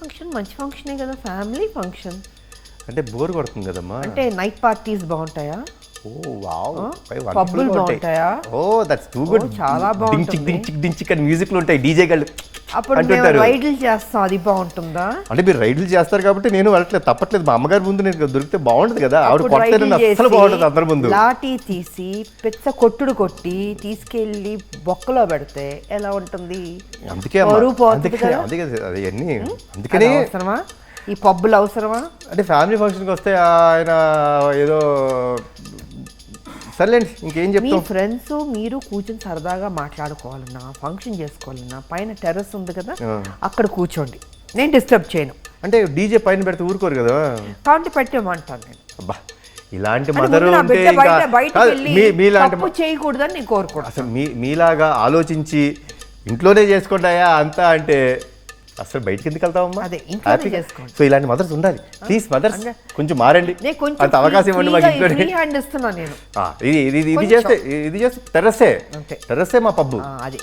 Function మంచి ఫంక్షనే కదా family function అంటే బోర్ కొడుతుంది కదమ్మా. అంటే నైట్ పార్టీస్ బాగుంటాయా? Oh wow? పబ్బులు బాగుంటాయా? ఓ దట్స్ టూ గుడ్ చాలా బాగుంటుంది. డించిక్ డించిక్ డించిక్ అని మ్యూజిక్లు ఉంటాయి. డీజే గాళ్ళు. అప్పుడు మేము రైడ్లు చేస్తాం అది బాగుంటుందా? అంటే మీరు రైడ్లు చేస్తారు కాబట్టి నేను వెళ్ళట్లేదు తప్పట్లేదు. మా అమ్మగారి ముందు నేను దొరికితే బాగుంటుంది కదా. ఆవిడ అస్సలు చేసి, బాగుంటుంది అందరి ముందు. లాఠీ తీసి పెద్ద కొట్టుడు కొట్టి తీసుకెళ్ళి బొక్కలో పెడితే ఎలా ఉంటుంది? అందుకే అందుకే? అందుకే అది అందుకనే అవసరమా? ఈ పబ్బులు అవసరమా? అంటే ఫ్యామిలీ ఫంక్షన్కి వస్తే ఆయన ఏదో సర్లేండి ఇంకేం మీ చెప్తాం? ఫ్రెండ్స్ మీరు కూర్చొని సరదాగా మాట్లాడుకోవాలన్నా ఫంక్షన్ చేసుకోవాలన్నా పైన టెర్రస్ ఉంది కదా ఆ. అక్కడ కూర్చోండి. నేను డిస్టర్బ్ చేయను. అంటే డీజే పైన పెడితే ఊరుకోరు కదా? కాబట్టి పెట్టేమంటాను నేను. అబ్బా ఇలాంటి అంటే మదర్ ముందు నా ఉంటే బిడ్డ ఇంకా బయట బయటకు కాదు, వెళ్ళి మీ మీలాంటి తప్పు చేయకూడదని నేను అసలు మీ మీలాగా ఆలోచించి ఇంట్లోనే చేసుకుంటాయా అంతా అంటే అసలు బయటికి ఎందుకు వెళ్తామమ్మా అదే. సో ఇలాంటి మదర్స్ ఉండాలి. ప్లీజ్ మదర్స్ కొంచెం మారండి. అంత అవకాశం ఇవ్వండి మాకు ఆ, ఇది ఇది ఇది. చేస్తే ఇది చేస్తే టెర్రస్సే. టెర్రస్సే మా పబ్బు. అది.